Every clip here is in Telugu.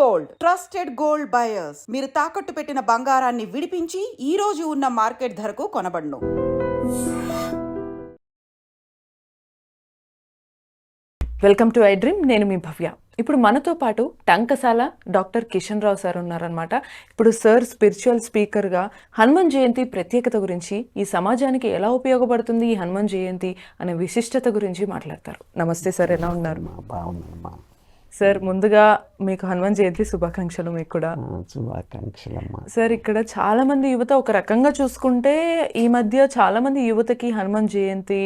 గోల్డ్. Trusted gold buyers. మీరు తాకట్టు పెట్టిన బంగారాన్ని విడిపించి ఈ రోజు ఉన్న మార్కెట్ ధరకు కొనబడును. Welcome to I dream. నేను మీ భవ్య. ఇప్పుడు మనతో పాటు టంకసాల డాక్టర్ కిషన్ రావు సార్ ఉన్నారనమాట ఇప్పుడు సార్ స్పిరిచువల్ స్పీకర్గా హనుమాన్ జయంతి ప్రత్యేకత గురించి ఈ సమాజానికి ఎలా ఉపయోగపడుతుంది ఈ హనుమాన్ జయంతి అనే విశిష్టత గురించి మాట్లాడతారు. నమస్తే సార్ ఎలా ఉన్నారు? సార్ ముందుగా మీకు హనుమాన్ జయంతి శుభాకాంక్షలు మీకు కూడా. ఆ, శుభాకాంక్షలమ్మా. సార్ ఇక్కడ చాలా మంది యువత ఒక రకంగా చూసుకుంటే ఈ మధ్య చాలా మంది యువతకి హనుమాన్ జయంతి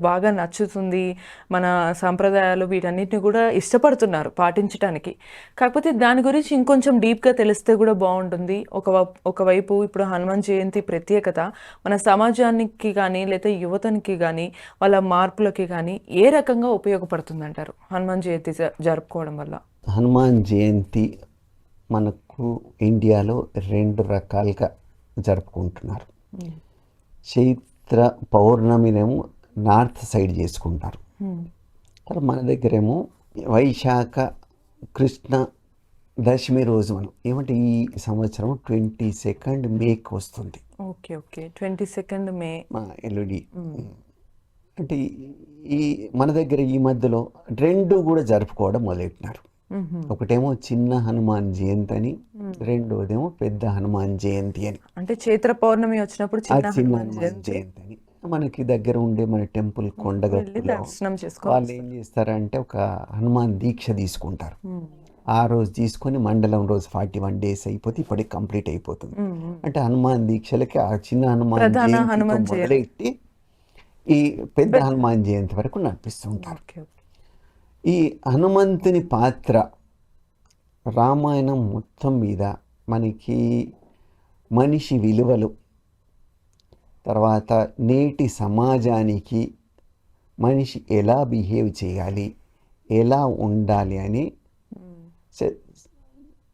బాగా నచ్చుతుంది. మన సాంప్రదాయాలు వీటన్నిటిని కూడా ఇష్టపడుతున్నారు పాటించడానికి కాకపోతే దాని గురించి ఇంకొంచెం డీప్గా తెలిస్తే కూడా బాగుంటుంది. ఒక ఒకవైపు ఇప్పుడు హనుమాన్ జయంతి ప్రత్యేకత మన సమాజానికి కానీ లేదా యువతనికి కానీ వాళ్ళ మార్పులకి కానీ ఏ రకంగా ఉపయోగపడుతుంది అంటారు హనుమాన్ జయంతి జ- జరుపుకోవడం వల్ల. హనుమాన్ జయంతి మనకు ఇండియాలో రెండు రకాలుగా జరుపుకుంటున్నారు. చైత్ర పౌర్ణమినేమో నార్త్ సైడ్ చేసుకుంటారు. తర్వాత మన దగ్గరేమో వైశాఖ కృష్ణ దశమి రోజు మనం. ఏమంటే ఈ సంవత్సరం ట్వంటీ సెకండ్ మేకి వస్తుంది. Okay okay. Twenty second May. మా ఎల్లుడి అంటే ఈ- మన దగ్గర ఈ మధ్యలో రెండు కూడా జరుపుకోవడం మొదలెట్టినారు. ఒకటేమో చిన్న హనుమాన్ జయంతి అని రెండోదేమో పెద్ద హనుమాన్ జయంతి అని. అంటే చైత్ర పౌర్ణమి వచ్చినప్పుడు చిన్న హనుమాన్ జయంతి? అని. మనకి దగ్గర ఉండే మన టెంపుల్ చేసుకో వాళ్ళు ఏం చేస్తారంటే ఒక హనుమాన్ దీక్ష తీసుకుంటారు. ఆ రోజు తీసుకొని మండలం రోజు ఫార్టీ వన్ డేస్ అయిపోతే ఇప్పటికి కంప్లీట్ అయిపోతుంది. అంటే హనుమాన్ దీక్షలకి ఆ చిన్న హనుమాన్. మొదలెట్టి ఈ పెద్ద హనుమాన్ జయంతి వరకు నడిపిస్తుంటారు ఓకే ఓకే ఈ హనుమంతుని పాత్ర రామాయణం మొత్తం మీద మనకి మనిషి విలువలు తర్వాత నేటి సమాజానికి మనిషి ఎలా బిహేవ్ చేయాలి ఎలా ఉండాలి అని స-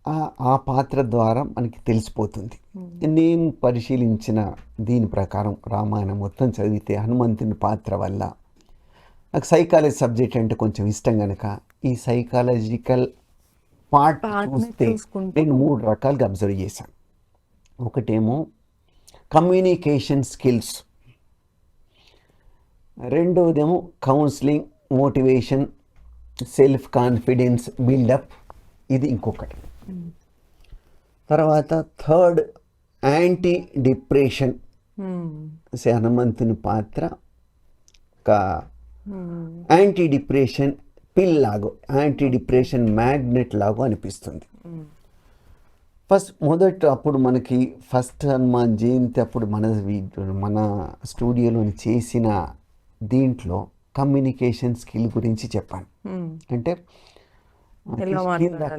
ఆ- పాత్ర ద్వారా మనకి తెలిసిపోతుంది. నేను పరిశీలించిన దీని ప్రకారం రామాయణం మొత్తం చదివితే హనుమంతుని పాత్ర వల్ల నాకు సైకాలజీ సబ్జెక్ట్ అంటే కొంచెం ఇష్టం కనుక ఈ సైకాలజికల్ పార్ట్ చూస్తే. నేను మూడు రకాలుగా అబ్జర్వ్ చేశాను. ఒకటేమో communication skills రెండవదేమో counselling motivation self confidence buildup ఇది ఇంకొకటి. తర్వాత థర్డ్ యాంటీ డిప్రెషన్. సే హనుమంతుని పాత్ర ఒక యాంటీ డిప్రెషన్ పిల్ లాగో యాంటీ డిప్రెషన్ మ్యాగ్నెట్ లాగో అనిపిస్తుంది. ఫస్ట్ మొదట అప్పుడు మనకి ఫస్ట్ హనుమాన్ జయంతి అప్పుడు మన మన స్టూడియోలో చేసిన దీంట్లో కమ్యూనికేషన్ స్కిల్ గురించి చెప్పాను అంటే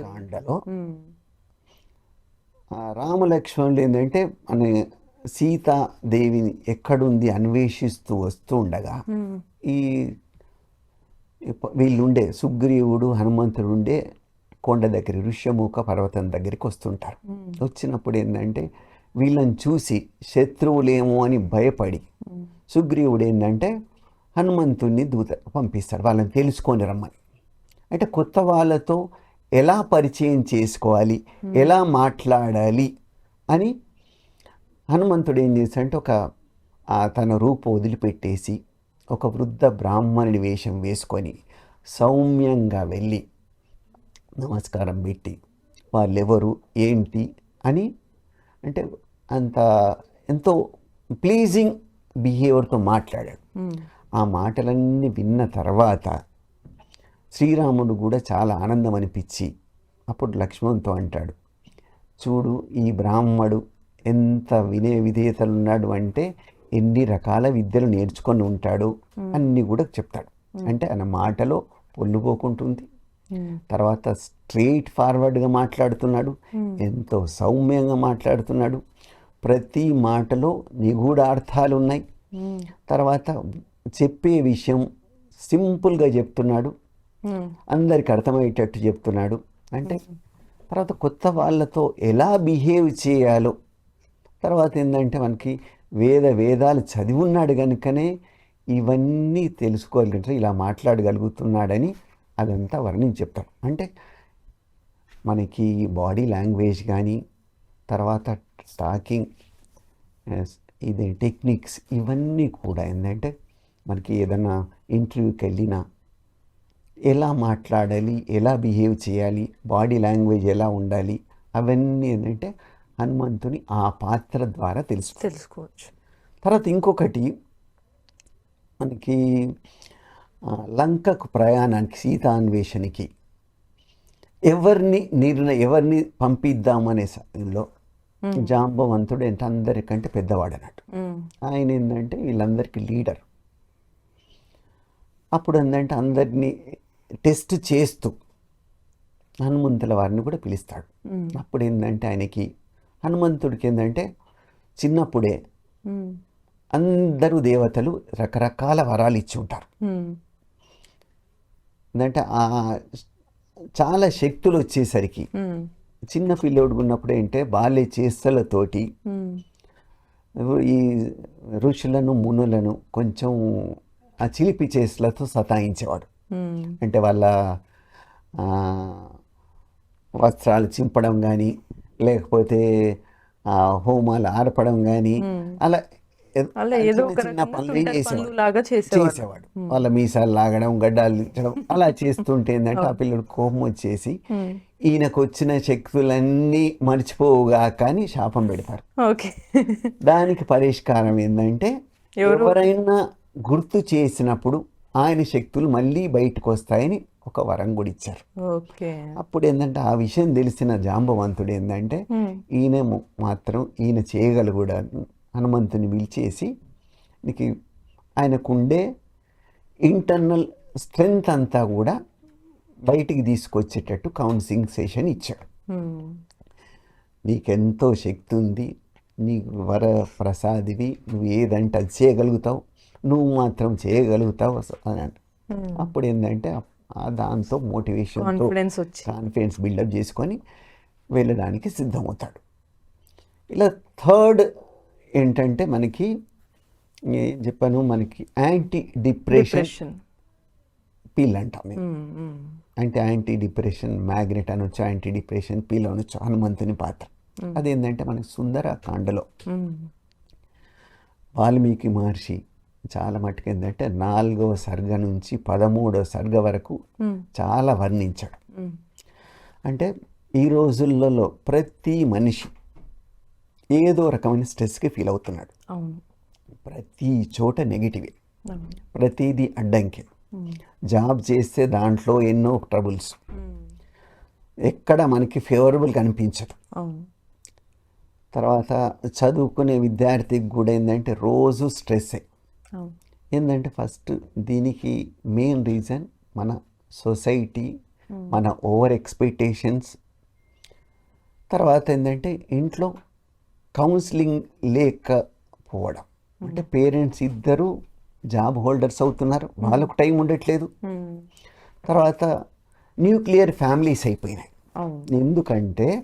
కాండలో రామలక్ష్మణులు ఏంటంటే మన సీతాదేవిని ఎక్కడుంది అన్వేషిస్తూ వస్తూ ఉండగా ఈ వీళ్ళుండే సుగ్రీవుడు హనుమంతుడు ఉండే కొండ దగ్గర ఋష్యముఖ పర్వతం దగ్గరికి వస్తుంటారు. వచ్చినప్పుడు ఏంటంటే వీళ్ళని చూసి శత్రువులేమో అని భయపడి సుగ్రీవుడు ఏంటంటే హనుమంతుణ్ణి దూత పంపిస్తాడు. వాళ్ళని తెలుసుకొని రమ్మని. అంటే కొత్త వాళ్ళతో ఎలా పరిచయం చేసుకోవాలి ఎలా మాట్లాడాలి అని హనుమంతుడు ఏం చేశాడంటే ఒక తన రూపు వదిలిపెట్టేసి ఒక వృద్ధ బ్రాహ్మణుడి వేషం వేసుకొని సౌమ్యంగా వెళ్ళి నమస్కారం పెట్టి వాళ్ళెవరు? ఏంటి? అని అంటే అంత ఎంతో ప్లీజింగ్ బిహేవియర్తో మాట్లాడాడు. ఆ మాటలన్నీ విన్న తర్వాత శ్రీరాముడు కూడా చాలా ఆనందం అనిపించి అప్పుడు లక్ష్మణ్తో అంటాడు చూడు ఈ బ్రాహ్మడు ఎంత వినయ విధేయతలు ఉన్నాడు అంటే ఎన్ని రకాల విద్యలు నేర్చుకొని ఉంటాడు అన్నీ కూడా చెప్తాడు. అంటే ఆయన మాటలో పొల్లుపోకుంటుంది. తర్వాత స్ట్రెయిట్ ఫార్వర్డ్గా మాట్లాడుతున్నాడు ఎంతో సౌమ్యంగా మాట్లాడుతున్నాడు. ప్రతి మాటలో నిగూఢ అర్థాలు ఉన్నాయి. తర్వాత చెప్పే విషయం సింపుల్గా చెప్తున్నాడు. అందరికి అర్థమయ్యేటట్టు చెప్తున్నాడు. అంటే తర్వాత కొత్త వాళ్ళతో ఎలా బిహేవ్ చేయాలో. తర్వాత ఏంటంటే మనకి వేద వేదాలు చదివి ఉన్నాడు కనుకనే ఇవన్నీ తెలుసుకోగలిగితే ఇలా మాట్లాడగలుగుతున్నాడని అదంతా వర్ణించి చెప్తాడు. అంటే మనకి బాడీ లాంగ్వేజ్ కానీ తర్వాత టాకింగ్ ఇది టెక్నిక్స్ ఇవన్నీ కూడా ఏంటంటే మనకి ఏదైనా ఇంటర్వ్యూకి వెళ్ళినా ఎలా మాట్లాడాలి ఎలా బిహేవ్ చేయాలి బాడీ లాంగ్వేజ్ ఎలా ఉండాలి అవన్నీ ఏంటంటే హనుమంతుని ఆ పాత్ర ద్వారా తెలుసు తెలుసుకోవచ్చు. తర్వాత ఇంకొకటి మనకి లంకకు ప్రయాణానికి సీతాన్వేషణకి ఎవరిని నిర్ణ ఎవరిని పంపిద్దామనే సమయంలో జాంబవంతుడు అంటే అందరికంటే పెద్దవాడు అన్నట్టు. ఆయన ఏంటంటే వీళ్ళందరికీ లీడర్. అప్పుడు ఏంటంటే అందరినీ టెస్ట్ చేస్తూ హనుమంతుల వారిని కూడా పిలుస్తాడు. అప్పుడు ఏంటంటే ఆయనకి హనుమంతుడికి ఏంటంటే చిన్నప్పుడే అందరూ దేవతలు రకరకాల వరాలు ఇచ్చి ఉంటారు. ఏంటంటే ఆ చాలా శక్తులు వచ్చేసరికి చిన్న పిల్లోడు ఉన్నప్పుడు ఏంటంటే బాల్య చేష్టలతోటి ఉమ్, ఈ ఋషులను మునులను కొంచెం ఆ చిలిపి చేష్టలతో సతాయించేవాడు. అంటే వాళ్ళ వస్త్రాలు చింపడం కానీ లేకపోతే హోమాలు ఆర్పడం కానీ అలా చిన్న పనులు చేసేవాడు. చేసేవాడు. వాళ్ళ మీసాలు లాగడం గడ్డాలు దించడం అలా చేస్తుంటే ఏంటంటే ఆ పిల్లడు కోపం వచ్చేసి ఈయనకు వచ్చిన శక్తులన్నీ మర్చిపోవుగా కానీ శాపం పెడతారు. ఓకే. దానికి పరిష్కారం ఏంటంటే ఎవరైనా గుర్తు చేసినప్పుడు ఆయన శక్తులు మళ్ళీ బయటకు వస్తాయని ఒక వరం కూడా ఇచ్చారు. ఓకే. అప్పుడు ఏంటంటే ఆ విషయం తెలిసిన జాంబవంతుడు ఏంటంటే ఈయన మాత్రం ఈయన చేయగలుగుడా హనుమంతుని పిలిచేసి నీకు ఆయనకుండే ఇంటర్నల్ స్ట్రెంగ్త్ అంతా కూడా బయటికి తీసుకొచ్చేటట్టు కౌన్సిలింగ్ సెషన్ ఇచ్చాడు. నీకెంతో శక్తి ఉంది నీకు వర ప్రసాదివి నువ్వు ఏదంటే అది చేయగలుగుతావు. నువ్వు మాత్రం చేయగలుగుతావు అని అంట. అప్పుడు ఏంటంటే ఆ దాంతో మోటివేషన్తో కాన్ఫిడెన్స్ వచ్చి. కాన్ఫిడెన్స్ బిల్డప్ చేసుకొని వెళ్ళడానికి సిద్ధమవుతాడు. ఇలా థర్డ్ ఏంటంటే మనకి ఏం చెప్పాను మనకి యాంటీ డిప్రెషన్ పిల్ అంటాం మేము. అంటే యాంటీ డిప్రెషన్ మ్యాగ్నెట్ అనొచ్చు యాంటీ డిప్రెషన్ పిల్ అనొచ్చు హనుమంతుని పాత్ర. అదేంటంటే మనకి సుందర కాండలో వాల్మీకి మహర్షి చాలా మటుకు ఏంటంటే నాలుగవ సర్గ నుంచి పదమూడవ సర్గ వరకు చాలా వర్ణించాడు. అంటే ఈ రోజులలో ప్రతి మనిషి ఏదో రకమైన స్ట్రెస్కి ఫీల్ అవుతున్నాడు. ప్రతి చోట నెగిటివే. ప్రతిదీ అడ్డంకి. జాబ్ చేస్తే దాంట్లో ఎన్నో ట్రబుల్స్. ఎక్కడ మనకి ఫేవరబుల్ కనిపించదు. తర్వాత చదువుకునే విద్యార్థికి కూడా ఏంటంటే రోజు స్ట్రెస్సే. ఏంటంటే ఫస్ట్ దీనికి మెయిన్ రీజన్ మన సొసైటీ మన ఓవర్ ఎక్స్పెక్టేషన్స్. తర్వాత ఏంటంటే ఇంట్లో కౌన్సిలింగ్ లేకపోవడం. అంటే పేరెంట్స్ ఇద్దరు జాబ్ హోల్డర్స్ అవుతున్నారు. వాళ్ళకు టైం ఉండట్లేదు. తర్వాత న్యూక్లియర్ ఫ్యామిలీస్ అయిపోయినాయి. ఎందుకంటే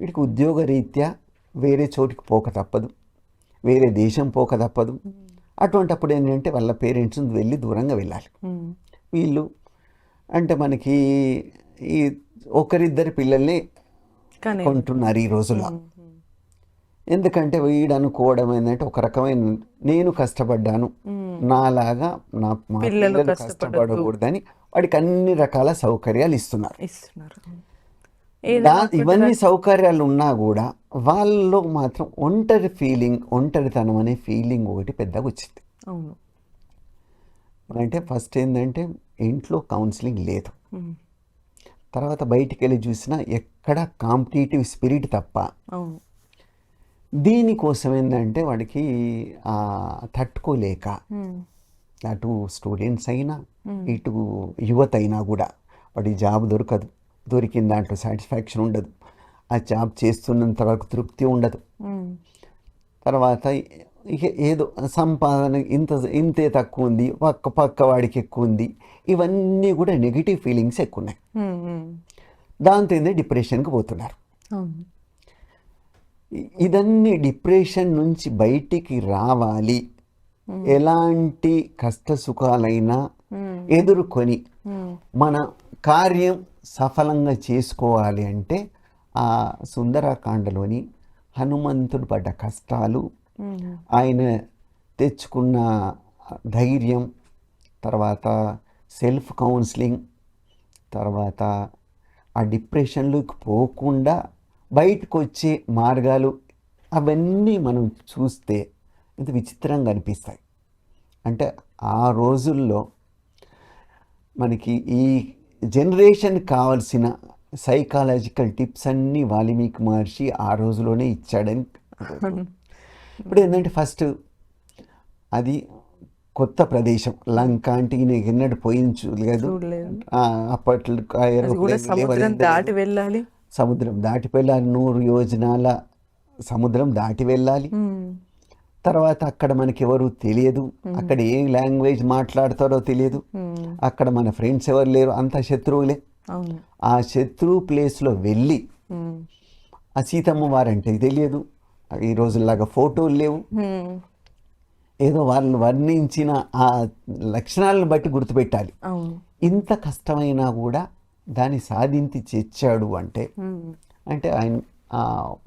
వీడికి ఉద్యోగ రీత్యా వేరే చోటికి పోక తప్పదు. వేరే దేశం పోక తప్పదు. అటువంటప్పుడు ఏంటంటే వాళ్ళ పేరెంట్స్ వెళ్ళి దూరంగా వెళ్ళాలి. వీళ్ళు అంటే మనకి ఈ ఒకరిద్దరి పిల్లల్ని కొంటున్నారు ఈ రోజుల్లో. ఎందుకంటే వీడు అనుకోవడం ఏంటంటే ఒక రకమైన నేను కష్టపడ్డాను నాలాగా నా మా పిల్లలు. కష్టపడకూడదని వాడికి అన్ని రకాల సౌకర్యాలు ఇస్తున్నారు. ఇస్తున్నారు. ఇవన్నీ సౌకర్యాలు ఉన్నా కూడా వాళ్ళలో మాత్రం ఒంటరి ఫీలింగ్ ఒంటరితనం అనే ఫీలింగ్ ఒకటి పెద్దగా వచ్చింది. అవును. అంటే ఫస్ట్ ఏంటంటే ఇంట్లో కౌన్సిలింగ్ లేదు. తర్వాత బయటికి వెళ్ళి చూసినా ఎక్కడ కాంపిటేటివ్ స్పిరిట్ తప్ప. దీనికోసం ఏంటంటే వాడికి తట్టుకోలేక అటు స్టూడెంట్స్ అయినా ఇటు యువత అయినా కూడా వాడి జాబ్ దొరకదు. దొరికిన దాంట్లో సాటిస్ఫాక్షన్ ఉండదు. ఆ జాబ్ చేస్తున్నంత వరకు తృప్తి ఉండదు. తర్వాత ఇక ఏదో సంపాదన ఇంత ఇంతే తక్కువ ఉంది పక్క పక్క వాడికి ఎక్కువ ఉంది. ఇవన్నీ కూడా నెగిటివ్ ఫీలింగ్స్ ఎక్కువ ఉన్నాయి దాంతో ఏంటంటే డిప్రెషన్కి పోతున్నారు. ఇదన్నీ డిప్రెషన్ నుంచి బయటికి రావాలి. ఎలాంటి కష్ట సుఖాలైనా ఎదుర్కొని మన కార్యం సఫలంగా చేసుకోవాలి అంటే ఆ సుందరకాండలోని హనుమంతుడు పడ్డ కష్టాలు. ఆయన తెచ్చుకున్న ధైర్యం తర్వాత సెల్ఫ్ కౌన్సిలింగ్ తర్వాత ఆ డిప్రెషన్లోకి పోకుండా బయటకు వచ్చే మార్గాలు అవన్నీ మనం చూస్తే ఇంత విచిత్రంగా అనిపిస్తాయి అంటే ఆ రోజుల్లో మనకి ఈ జనరేషన్ కావాల్సిన సైకాలజికల్ టిప్స్ అన్నీ వాల్మీకి మహర్షి ఆ రోజులోనే ఇచ్చాడని ఇప్పుడు ఏంటంటే ఫస్ట్ అది కొత్త ప్రదేశం. లంక అంటే ఈయన ఎన్నడూ చూడలేదు. ఆ, అప్పట్లో దాటి. వెళ్ళాలి. సముద్రం దాటి వెళ్ళాలి. నూరు యోజనాల సముద్రం దాటి వెళ్ళాలి. తర్వాత అక్కడ మనకి ఎవరు తెలియదు. అక్కడ ఏ లాంగ్వేజ్ మాట్లాడతారో తెలియదు. అక్కడ మన ఫ్రెండ్స్ ఎవరు లేరు. అంత శత్రువులే. ఆ శత్రువు ప్లేస్లో వెళ్ళి. ఆ సీతమ్మ వారంటే తెలియదు. ఈ రోజుల్లాగా ఫోటోలు లేవు. ఏదో వాళ్ళు వర్ణించిన ఆ లక్షణాలను బట్టి గుర్తుపెట్టాలి. ఇంత కష్టమైనా కూడా దాన్ని సాధించి తెచ్చాడు అంటే. అంటే ఆయన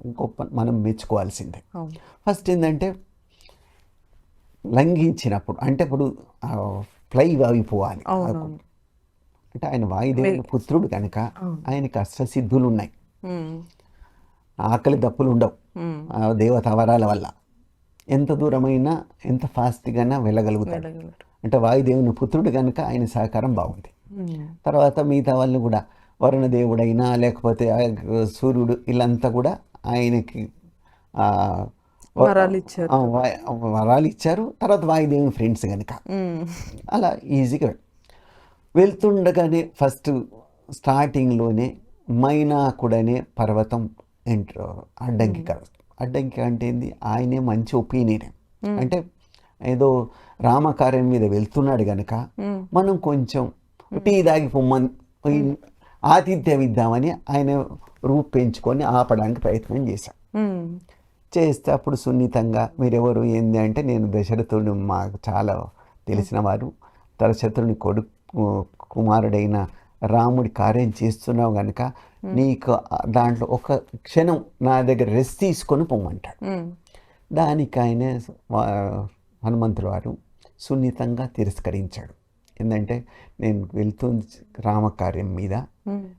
గొప్ప మనం మెచ్చుకోవాల్సిందే. ఫస్ట్ ఏంటంటే లంఘించినప్పుడు అంటే ఇప్పుడు ఫ్లై అయిపోవాలి అంటే ఆయన వాయుదేవుని పుత్రుడు కనుక ఆయనకి అష్టసిద్ధులు ఉన్నాయి. ఆకలి దప్పులు ఉండవు. మ్మ్. ఆ దేవత వరాల వల్ల. ఎంత దూరమైనా ఎంత ఫాస్ట్గానా వెళ్ళగలుగుతాడు. అంటే వాయుదేవుని పుత్రుడు కనుక ఆయన సహకారం బాగుంది. తర్వాత మిగతా వాళ్ళు కూడా వరుణదేవుడైనా లేకపోతే సూర్యుడు వీళ్ళంతా కూడా ఆయనకి వరాలు ఇచ్చారు. వరాలు ఇచ్చారు. తర్వాత వాయుదేవుని ఫ్రెండ్స్ కనుక. అలా ఈజీగా వెళ్తుండగానే ఫస్ట్ స్టార్టింగ్లోనే మైనాకుడనే పర్వతం ఎంటర్ అడ్డంకి కదా. అడ్డంకి అంటే ఏంది? ఆయనే మంచి ఒపీనియన్. అంటే ఏదో రామకార్యం మీద వెళ్తున్నాడు గనక. మనం కొంచెం టీ దాగి పొమ్మని ఆతిథ్యం ఇద్దామని ఆయన రూపు పెంచుకొని ఆపడానికి ప్రయత్నం చేశాం. చేస్తే అప్పుడు సున్నితంగా మీరెవరు ఏంది అంటే నేను దశరథుడు మాకు చాలా తెలిసిన వారు దశరథుని కొడుకు కుమారుడైన రాముడి కార్యం చేస్తున్నావు కనుక నీకు దాంట్లో ఒక క్షణం నా దగ్గర రెస్ట్ తీసుకొని పొమ్మంటాడు మ్మ్. దానికి ఆయన హనుమంతుల వారు సున్నితంగా తిరస్కరించాడు ఏంటంటే నేను వెళ్తుంది రామకార్యం మీద.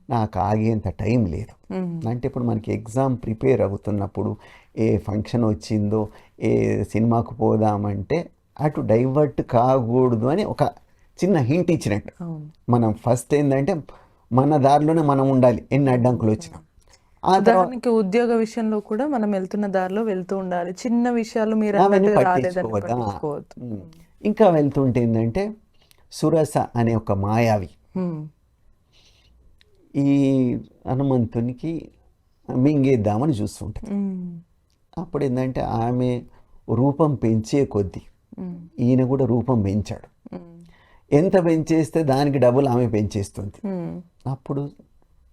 నాకు ఆగేంత టైం లేదు. అంటే ఇప్పుడు మనకి ఎగ్జామ్ ప్రిపేర్ అవుతున్నప్పుడు ఏ ఫంక్షన్ వచ్చిందో ఏ సినిమాకు పోదామంటే అటు డైవర్ట్ కాకూడదు అని ఒక చిన్న హింట్ ఇచ్చినట్టు. మనం ఫస్ట్ ఏంటంటే మన దారిలోనే మనం ఉండాలి ఎన్ని అడ్డంకులు వచ్చినా. ఉదాహరణకి ఉద్యోగ విషయంలో కూడా మనం వెళ్తున్న దారిలో వెళ్తూ ఉండాలి. చిన్న విషయాలు మీరు. ఇంకా వెళ్తుంటే ఏంటంటే సురస అనే ఒక మాయావి. ఈ హనుమంతునికి మింగేద్దామని చూస్తుంటుంది. అప్పుడు ఏంటంటే ఆమె రూపం పెంచే కొద్దీ. ఈయన కూడా రూపం పెంచాడు. ఎంత పెంచేస్తే దానికి డబుల్ ఆమె పెంచేస్తుంది. అప్పుడు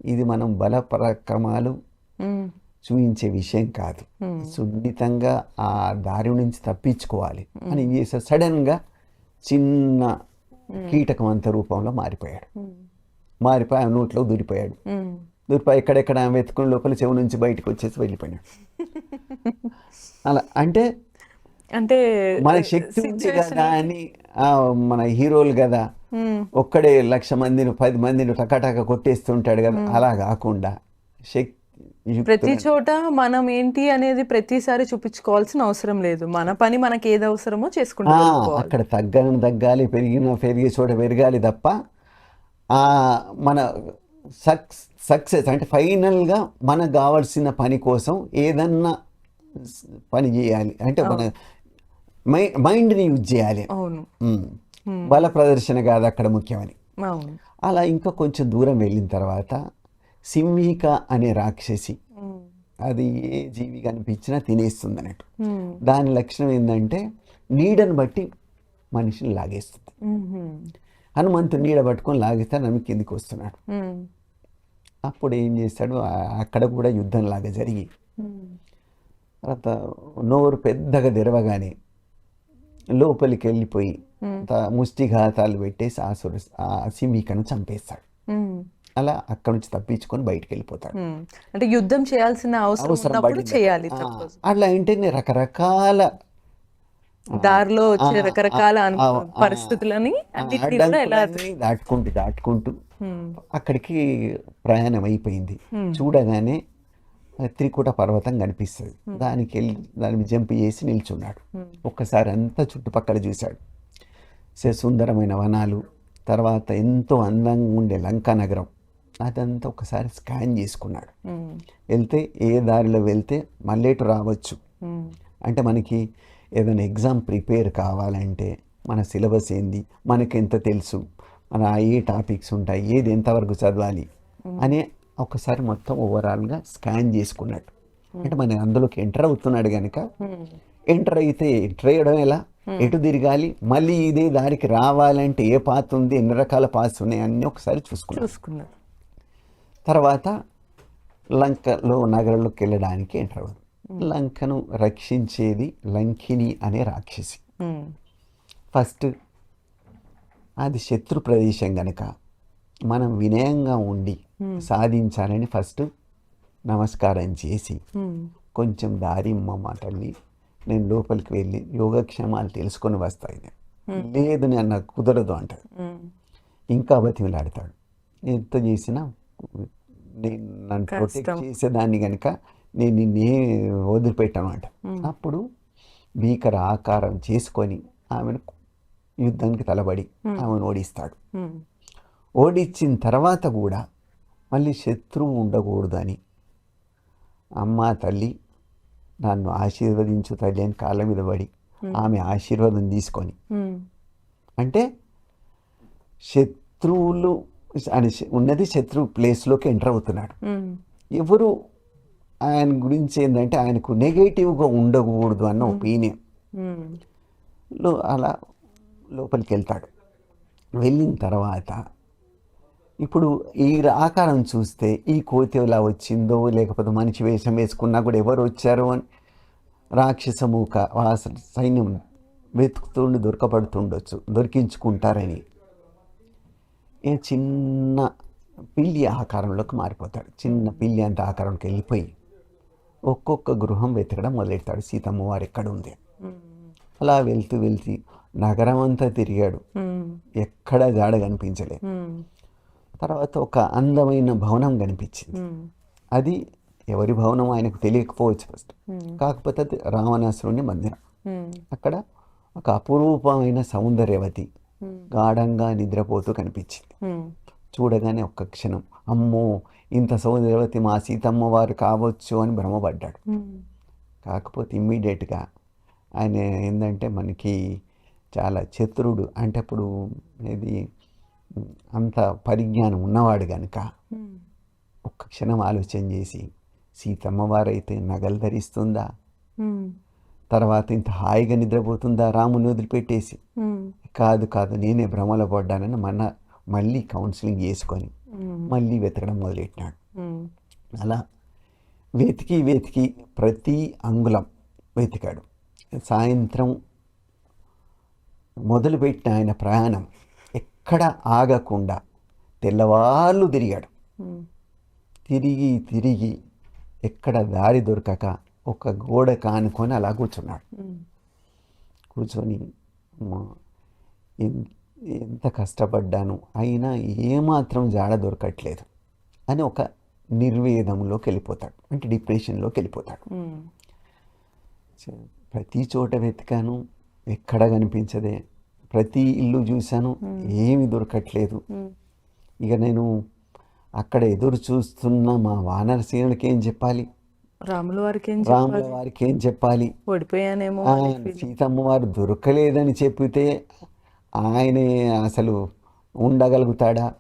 ఇది మనం బల పరాక్రమాలు. చూపించే విషయం కాదు. సున్నితంగా ఆ దారి నుంచి తప్పించుకోవాలి అని చేశాడు సడన్గా చిన్న కీటకం అంత రూపంలో మారిపోయాడు. మారిపోయి ఆ నోట్లో దూరిపోయాడు మ్మ్. దూరిపోయి ఎక్కడెక్కడ ఆమె వెతుకుని లోపల చెవు నుంచి బయటకు వచ్చేసి వెళ్ళిపోయాడు అలా అంటే అంటే మన శక్తి ఉంది కదా అని ఆ, మన హీరోలు కదా. ఒక్కడే లక్ష మందిని పది మందిని టకాటక కొట్టేస్తుంటాడు కదా. అలా కాకుండా శక్తి ప్రతి చోట మనం ఏంటి అనేది ప్రతిసారి చూపించుకోవాల్సిన అవసరం లేదు. మన పని మనకి ఏది అవసరమో చేసుకుంటూ అక్కడ తగ్గని తగ్గాలి పెరిగిన పెరిగే చోట పెరగాలి తప్ప ఆ, మన సక్స్ సక్సెస్ అంటే ఫైనల్గా మనకు కావాల్సిన పని కోసం ఏదన్నా పని చేయాలి అంటే మన మై మైండ్ని యూజ్ చేయాలి. బల ప్రదర్శన కాదు అక్కడ ముఖ్యమని అలా ఇంకా కొంచెం దూరం వెళ్ళిన తర్వాత సింహిక అనే రాక్షసి. అది ఏ జీవి కనిపించినా తినేస్తుంది అన్నట్టు. దాని లక్షణం ఏంటంటే నీడను బట్టి మనిషిని లాగేస్తుంది. హనుమంతుడు నీడ పట్టుకొని లాగిస్తే నన్ను కిందికి వస్తున్నాడు. అప్పుడు ఏం చేస్తాడు అక్కడ కూడా యుద్ధం లాగా జరిగి. తర్వాత నోరు పెద్దగా తెరవగానే లోపలికి వెళ్ళిపోయి ముష్టిఘాతాలు పెట్టేసి ఆ సుర ఆ సింహికను చంపేస్తాడు. అలా అక్కడి నుంచి తప్పించుకొని బయటికి వెళ్ళిపోతాడు. అంటే యుద్ధం చేయాల్సిన అవసరం. చేయాలి అట్లా ఏంటంటే రకరకాల దారిలో వచ్చే రకరకాల పరిస్థితులని దాటుకుంటూ దాటుకుంటూ అక్కడికి ప్రయాణం అయిపోయింది. చూడగానే త్రికూట పర్వతం కనిపిస్తుంది. దానికి వెళ్ళి దాన్ని జంప్ చేసి నిల్చున్నాడు. ఒక్కసారి అంతా చుట్టుపక్కల చూశాడు. సే సుందరమైన వనాలు తర్వాత ఎంతో అందంగా ఉండే లంకా నగరం అదంతా ఒకసారి స్కాన్ చేసుకున్నాడు. వెళ్తే ఏ దారిలో వెళ్తే మళ్ళీ రావచ్చు. అంటే మనకి ఏదైనా ఎగ్జామ్ ప్రిపేర్ కావాలంటే మన సిలబస్ ఏంది మనకి ఎంత తెలుసు? మన ఏ టాపిక్స్ ఉంటాయి ఏది ఎంతవరకు చదవాలి అనే ఒకసారి మొత్తం ఓవరాల్గా స్కాన్ చేసుకున్నాడు. అంటే మన అందులోకి ఎంటర్ అవుతున్నాడు కనుక ఎంటర్ అయితే ఎంటర్ అయ్యడం ఎలా? ఎటు తిరగాలి? మళ్ళీ ఇదే దారికి రావాలంటే ఏ పాత్ ఉంది? ఎన్ని రకాల పాత్స్ ఉన్నాయి? అన్నీ ఒకసారి చూసుకున్నాడు. చూసుకున్నారు తర్వాత లంకలో నగరంలోకి వెళ్ళడానికి ఎంటర్ అవ్వడం. లంకను రక్షించేది లంకిని అనే రాక్షసి. ఫస్ట్ అది శత్రు ప్రదేశం గనక మనం వినయంగా ఉండి సాధించాలని ఫస్ట్ నమస్కారం చేసి ఉమ్, కొంచెం దారి తల్లి నేను లోపలికి వెళ్ళి యోగక్షేమాలు తెలుసుకొని వస్తాయి లేదు నేను నాకు కుదరదు అంటాడు ఇంకా బతిమిలాడతాడు. ఎంత చేసినా నేను నన్ను ప్రొటెక్ట్ చేసేదాన్ని కనుక నేను నిన్నే వదిలిపెట్టాను అంట. అప్పుడు భీకర ఆకారం చేసుకొని ఆమెను యుద్ధానికి తలబడి ఆమెను ఓడిస్తాడు. ఓడించిన తర్వాత కూడా మళ్ళీ శత్రువు ఉండకూడదని అమ్మ తల్లి నన్ను ఆశీర్వదించు తల్లి అని కాళ్ళ మీద పడి ఆమె ఆశీర్వాదం తీసుకొని అంటే శత్రువులు అని ఉన్నది శత్రు ప్లేస్లోకి ఎంటర్ అవుతున్నాడు. ఎవరు ఆయన గురించి ఏంటంటే ఆయనకు నెగటివ్గా ఉండకూడదు అన్న ఒపీనియన్. లో అలా లోపలికి వెళ్తాడు. వెళ్ళిన తర్వాత ఇప్పుడు ఈ ఆకారం చూస్తే ఈ కోతి ఎలా వచ్చిందో లేకపోతే మనిషి వేషం వేసుకున్నా కూడా ఎవరు వచ్చారో అని రాక్షస మూక సైన్యం వెతుకుతుండి దొరకబడుతుండొచ్చు దొరికించుకుంటారని. ఈ చిన్న పిల్లి ఆకారంలోకి మారిపోతాడు. చిన్న పిల్లి అంత ఆకారంలోకి వెళ్ళిపోయి ఒక్కొక్క గృహం వెతకడం మొదలెడతాడు. సీతమ్మ వారు ఎక్కడ ఉంది అలా వెళ్తూ వెళ్తూ నగరం అంతా తిరిగాడు. ఎక్కడ జాడ కనిపించలేదు తర్వాత ఒక అందమైన భవనం కనిపించింది. అది ఎవరి భవనం ఆయనకు తెలియకపోవచ్చు ఫస్ట్ కాకపోతే అది రావణాసురుని మందిరం. అక్కడ ఒక అపురూపమైన సౌందర్యవతి గాఢంగా నిద్రపోతూ కనిపించింది. చూడగానే ఒక్క క్షణం అమ్మో ఇంత సౌందర్యవతి మా సీతమ్మ వారు కావచ్చు అని భ్రమపడ్డాడు. కాకపోతే ఇమ్మీడియట్గా ఆయన ఏంటంటే మనకి చాలా చతురుడు అంటే అప్పుడు ఇది అంత పరిజ్ఞానం ఉన్నవాడు కనుక ఒక్క క్షణం ఆలోచన చేసి సీతమ్మ వారైతే నగలు ధరిస్తుందా? తర్వాత ఇంత హాయిగా నిద్రపోతుందా రాముని వదిలిపెట్టేసి? కాదు కాదు నేనే భ్రమలో పడ్డానని మన మళ్ళీ కౌన్సిలింగ్ చేసుకొని మళ్ళీ వెతకడం మొదలెట్టినాడు. అలా వెతికి వెతికి ప్రతి అంగుళం వెతికాడు. సాయంత్రం మొదలుపెట్టిన ఆయన ప్రయాణం ఎక్కడ ఆగకుండా తెల్లవాళ్ళు తిరిగాడు. తిరిగి తిరిగి ఎక్కడ దారి దొరకక ఒక గోడ కానుకొని అలా కూర్చున్నాడు. కూర్చొని "అమ్మా, ఎన్- ఎంత కష్టపడ్డాను అయినా ఏమాత్రం జాడ దొరకట్లేదు అని ఒక నిర్వేదంలోకి వెళ్ళిపోతాడు. అంటే డిప్రెషన్లోకి వెళ్ళిపోతాడు. ప్రతి చోట వెతికాను ఎక్కడ కనిపించదే. ప్రతి ఇల్లు చూశాను ఏమి దొరకట్లేదు. ఇక నేను అక్కడ ఎదురు చూస్తున్న మా వానరసేనులకి ఏం చెప్పాలి? రాముల వారికి ఏం రాముల చెప్పాలి? వారికి ఏం చెప్పాలి? ఓడిపోయానేమో. సీతమ్మ వారు దొరకలేదని చెప్పితే ఆయనే అసలు ఉండగలుగుతాడా?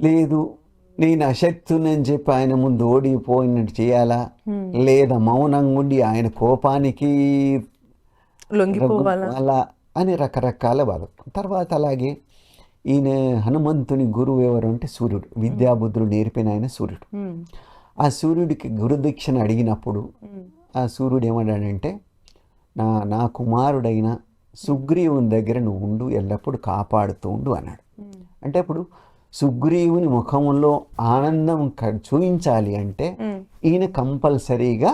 లేదు నేను అశక్తునని చెప్పి ఆయన ముందు ఓడిపోయినట్టు చేయాలా. లేదా మౌనంగా ఉండి ఆయన కోపానికి లొంగిపోవాలా? అలా అని రకరకాల బాధ. తర్వాత అలాగే ఈయన హనుమంతుని గురువు ఎవరు అంటే సూర్యుడు. విద్యాబుద్ధులు నేర్పిన ఆయన సూర్యుడు. ఆ సూర్యుడికి గురుదక్షిణ అడిగినప్పుడు ఆ సూర్యుడు ఏమన్నాడంటే నా నా కుమారుడైన సుగ్రీవుని దగ్గర నువ్వు ఉండు ఎల్లప్పుడూ కాపాడుతూ ఉండు అన్నాడు. అంటే అప్పుడు సుగ్రీవుని ముఖంలో ఆనందం చూపించాలి అంటే ఈయన కంపల్సరీగా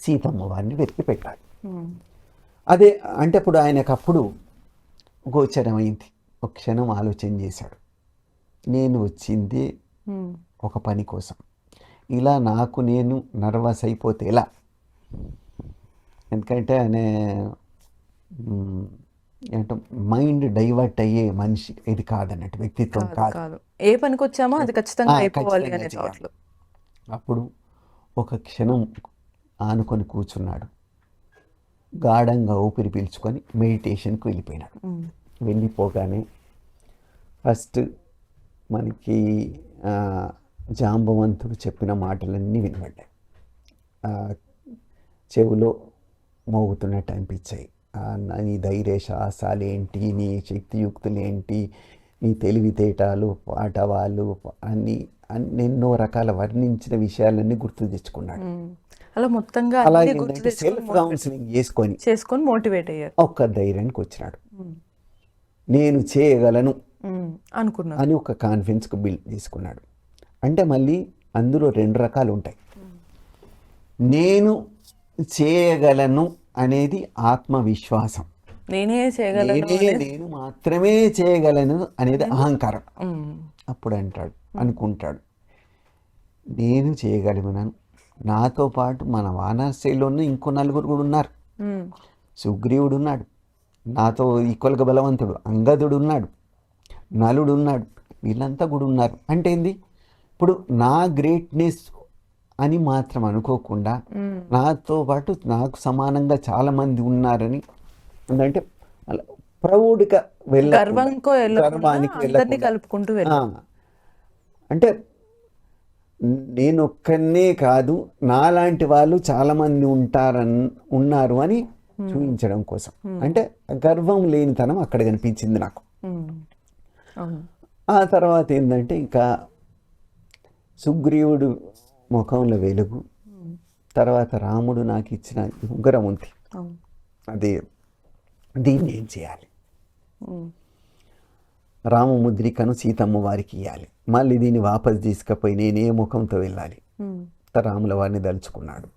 సీతమ్మ వారిని వెతికి పెట్టాలి అదే అంటే ఇప్పుడు ఆయనకు అప్పుడు గోచరమైంది. ఒక క్షణం ఆలోచన చేశాడు. నేను వచ్చింది ఒక పని కోసం. ఇలా నాకు నేను నర్వస్ అయిపోతే ఎలా? ఎందుకంటే ఆయన ఏంటో మైండ్ డైవర్ట్ అయ్యే మనిషి ఇది కాదన్నట్టు వ్యక్తిత్వం కాదు ఏ పనికి వచ్చామో అది ఖచ్చితంగా అయిపోవాలి అనే అప్పుడు ఒక క్షణం ఆనుకొని కూర్చున్నాడు. గాఢంగా ఊపిరి పీల్చుకొని మెడిటేషన్కి వెళ్ళిపోయినాడు. వెళ్ళిపోగానే ఫస్ట్ మనకి జాంబవంతుడు చెప్పిన మాటలన్నీ వినబడ్డాయి. చెవిలో మోగుతున్నట్టు అనిపించాయి. నా- నీ ధైర్య సాహసాలేంటి నీ శక్తియుక్తులు ఏంటి నీ తెలివితేటాలు పాఠవాలు అన్ని అన్ని ఎన్నో రకాల వర్ణించిన విషయాలన్నీ గుర్తు తెచ్చుకున్నాడు. అలా మొత్తంగా సెల్ఫ్ కౌన్సిలింగ్ చేసుకొని చేసుకొని మోటివేట్ అయ్యారు. ఒక్క ధైర్యానికి వచ్చినాడు. నేను చేయగలను ఉమ్, అనుకున్నారు. అని ఒక కాన్ఫిడెన్స్కి బిల్డ్ చేసుకున్నాడు. అంటే మళ్ళీ అందులో రెండు రకాలు ఉంటాయి. నేను చేయగలను అనేది ఆత్మవిశ్వాసం. నేనే చేయగలను నేనే మాత్రమే చేయగలను అనేది అహంకారం. అప్పుడు అంటాడు అనుకుంటాడు. నేను చేయగలను నాతో పాటు మన వానరశైలిలోనే ఇంకో నలుగురు కూడా ఉన్నారు. సుగ్రీవుడు ఉన్నాడు నాతో ఈక్వల్గా బలవంతుడు అంగదుడు ఉన్నాడు నలుడు ఉన్నాడు వీళ్ళంతా కూడా ఉన్నారు. అంటే ఏంది? ఇప్పుడు నా గ్రేట్నెస్ అని మాత్రం అనుకోకుండా. నాతో పాటు నాకు సమానంగా చాలామంది ఉన్నారని అంటే ప్రౌడ్గా వెళ్ళ గర్వానికి. కలుపుకుంటూ అంటే నేను ఒక్కనే కాదు నాలాంటి వాళ్ళు చాలామంది ఉంటారన్ ఉన్నారు అని చూపించడం కోసం. అంటే గర్వం లేనితనం అక్కడ కనిపించింది నాకు. ఆ తర్వాత ఏంటంటే ఇంకా సుగ్రీవుడు ముఖంలో వెలుగు తర్వాత రాముడు నాకు ఇచ్చిన ఉంగరం ఉంది. అది దీన్ని ఏం చేయాలి? రామముద్రికను సీతమ్మ వారికి ఇవ్వాలి మళ్ళీ దీన్ని వాపస్ తీసుకుపోయి నేను ముఖంతో వెళ్ళాలి. రాముల వారిని దలుచుకున్నాడు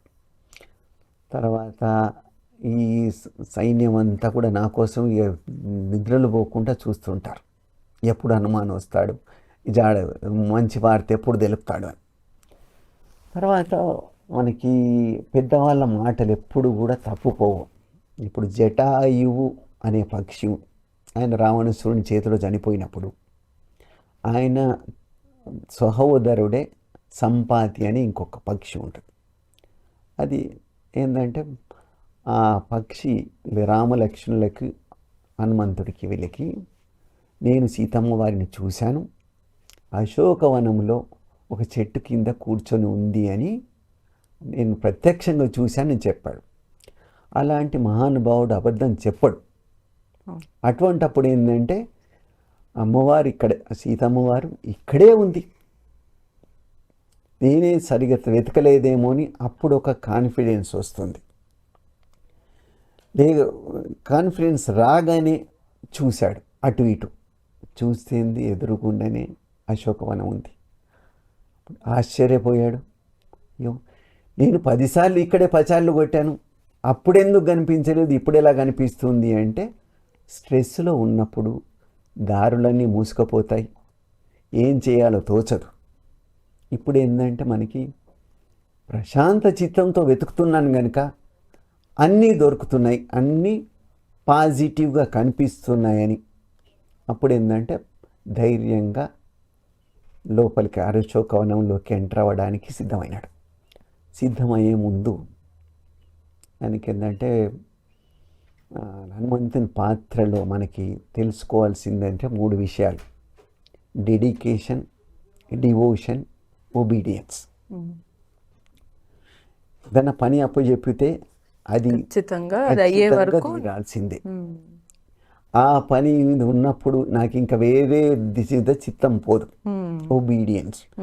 తర్వాత ఈ సైన్యం అంతా కూడా నా కోసం నిద్రలు పోకుండా చూస్తుంటారు. ఎప్పుడు హనుమాన్ వస్తాడు? జాడ మంచి వార్త ఎప్పుడు తెలుపుతాడు అని. తర్వాత మనకి పెద్దవాళ్ళ మాటలు ఎప్పుడు కూడా తప్పుపోవు ఇప్పుడు జటాయువు అనే పక్షి ఆయన రావణాసురుని చేతిలో చనిపోయినప్పుడు ఆయన సహోదరుడే సంపాతి అని ఇంకొక పక్షి ఉంటుంది. అది ఏంటంటే ఆ పక్షి రామలక్ష్మణులకి హనుమంతుడికి వీళ్ళకి నేను సీతమ్మ వారిని చూశాను. అశోకవనంలో ఒక చెట్టు కింద కూర్చొని ఉంది అని నేను ప్రత్యక్షంగా చూశానని చెప్పాడు. అలాంటి మహానుభావుడు అబద్ధం చెప్పడు. అటువంటప్పుడు ఏంటంటే అమ్మవారు ఇక్కడ సీతమ్మవారు ఇక్కడే ఉంది. నేనే సరిగా వెతకలేదేమో అని అప్పుడు ఒక కాన్ఫిడెన్స్ వస్తుంది. లే కాన్ఫిడెన్స్ రాగానే చూశాడు అటు ఇటు. చూస్తేంది ఎదురుగుండానే అశోకవనం ఉంది. ఆశ్చర్యపోయాడు. అయ్యో నేను పదిసార్లు ఇక్కడే పచార్లు కొట్టాను. అప్పుడెందుకు కనిపించలేదు? ఇప్పుడు ఎలా కనిపిస్తుంది అంటే స్ట్రెస్లో ఉన్నప్పుడు దారులన్నీ మూసుకుపోతాయి. ఏం చేయాలో తోచదు. ఇప్పుడు ఏంటంటే మనకి ప్రశాంత చిత్తంతో వెతుకుతున్నాను కనుక అన్నీ దొరుకుతున్నాయి అన్నీ పాజిటివ్గా కనిపిస్తున్నాయని. అప్పుడు ఏంటంటే ధైర్యంగా లోపలికి అరశోకవనంలోకి ఎంటర్ అవ్వడానికి సిద్ధమైనాడు. సిద్ధమయ్యే ముందు దానికి ఏంటంటే హనుమంతుని పాత్రలో మనకి తెలుసుకోవాల్సిందంటే మూడు విషయాలు. Dedication devotion obedience. ఏదైనా పని అప్పచెప్పితే అది ఖచ్చితంగా తీరాల్సిందే ఆ పని ఉన్నప్పుడు నాకు ఇంకా వేరే దిశ చిత్తం పోదు. ఒబీడియన్స్.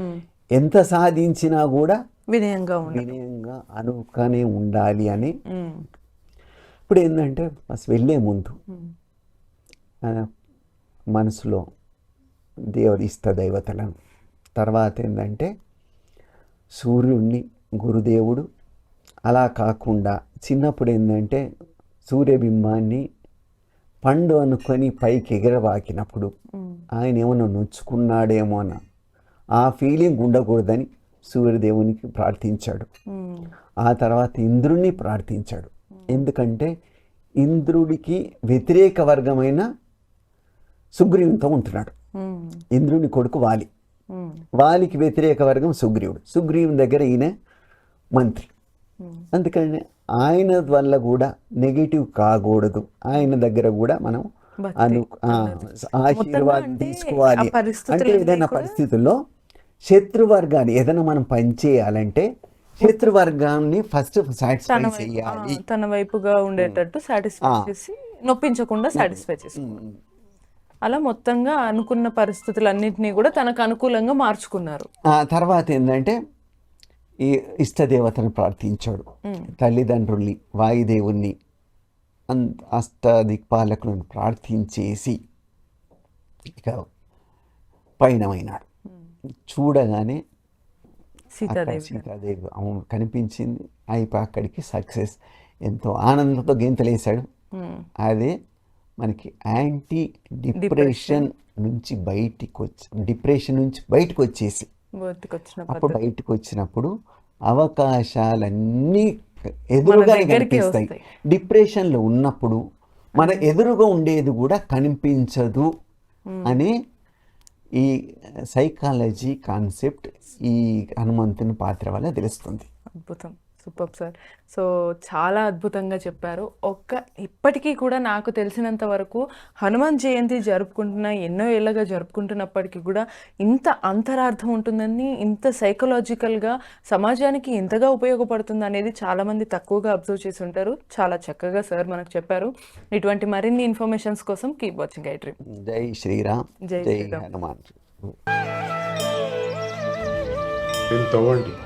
ఎంత సాధించినా కూడా వినయంగా వినయంగా అనుకనే ఉండాలి అని ఇప్పుడు ఏంటంటే ఫస్ట్ వెళ్ళే ముందు మనసులో దేవుడి ఇష్ట దైవతలను. తర్వాత ఏంటంటే సూర్యుడిని గురుదేవుడు అలా కాకుండా చిన్నప్పుడు ఏంటంటే సూర్యబింబాన్ని పండు అనుకొని పైకి ఎగరవాకినప్పుడు ఆయన ఏమన్నా నొచ్చుకున్నాడేమో అన్న ఆ ఫీలింగ్ ఉండకూడదని సూర్యదేవునికి ప్రార్థించాడు. ఆ తర్వాత ఇంద్రుణ్ణి ప్రార్థించాడు. ఎందుకంటే ఇంద్రుడికి వ్యతిరేక వర్గమైన సుగ్రీవునితో ఉంటున్నాడు. ఉమ్, ఇంద్రుని కొడుకు వాలి. ఉమ్, వాలికి వ్యతిరేక వర్గం సుగ్రీవుడు. సుగ్రీవుని దగ్గర ఈయన మంత్రి. ఉమ్. అందుకని ఆయన వల్ల కూడా నెగిటివ్ కాకూడదు. ఆయన దగ్గర కూడా మనం అను ఆశీర్వాదం తీసుకోవాలి. అంటే ఏదైనా పరిస్థితుల్లో శత్రువర్గాన్ని ఏదైనా మనం పనిచేయాలంటే శత్రువర్గాన్ని ఫస్ట్ సాటిస్ఫై చేయాలి. తన వైపుగా ఉండేటట్టు సాటిస్ఫై. చేసి నొప్పించకుండా సాటిస్ఫై చేసి. అలా మొత్తంగా అనుకున్న పరిస్థితులన్నింటినీ కూడా తనకు అనుకూలంగా మార్చుకున్నారు. ఆ తర్వాత ఏంటంటే ఈ ఇష్టదేవతను ప్రార్థించాడు. తల్లిదండ్రుల్ని వాయుదేవుణ్ణి అన్ అష్టదిక్పాలకులను ప్రార్థించేసి ఇక పయనమైనాడు చూడగానే సీతాదేవి సీతాదేవి అవును కనిపించింది. అయిపోయి అక్కడికి సక్సెస్. ఎంతో ఆనందంతో గెంతలేశాడు. అదే మనకి యాంటీ డిప్రెషన్ నుంచి బయటికి వచ్చి డిప్రెషన్ నుంచి బయటకు వచ్చేసి అప్పుడు బయటకు వచ్చినప్పుడు అవకాశాలన్నీ ఎదురుగా కనిపిస్తాయి. డిప్రెషన్లో ఉన్నప్పుడు మన ఎదురుగా ఉండేది కూడా కనిపించదు అనే ఈ సైకాలజీ కాన్సెప్ట్ ఈ హనుమంతుని పాత్ర వల్ల తెలుస్తుంది. అద్భుతం. Super sir. సో చాలా అద్భుతంగా చెప్పారు. ఒక్క ఇప్పటికీ కూడా నాకు తెలిసినంత వరకు హనుమాన్ జయంతి జరుపుకుంటున్న ఎన్నో ఏళ్ళగా జరుపుకుంటున్నప్పటికీ కూడా ఇంత అంతరార్థం ఉంటుందని ఇంత సైకలాజికల్గా సమాజానికి ఇంతగా ఉపయోగపడుతుంది అనేది చాలామంది తక్కువగా అబ్జర్వ్ చేసి ఉంటారు. చాలా చక్కగా సార్ మనకు చెప్పారు. ఇటువంటి మరిన్ని ఇన్ఫర్మేషన్స్ కోసం కీప్ వాచింగ్ ఐ డ్రీమ్. జై శ్రీరామ్. జై శ్రీరామ్. హనుమాన్. దీన్ని తవ్వండి.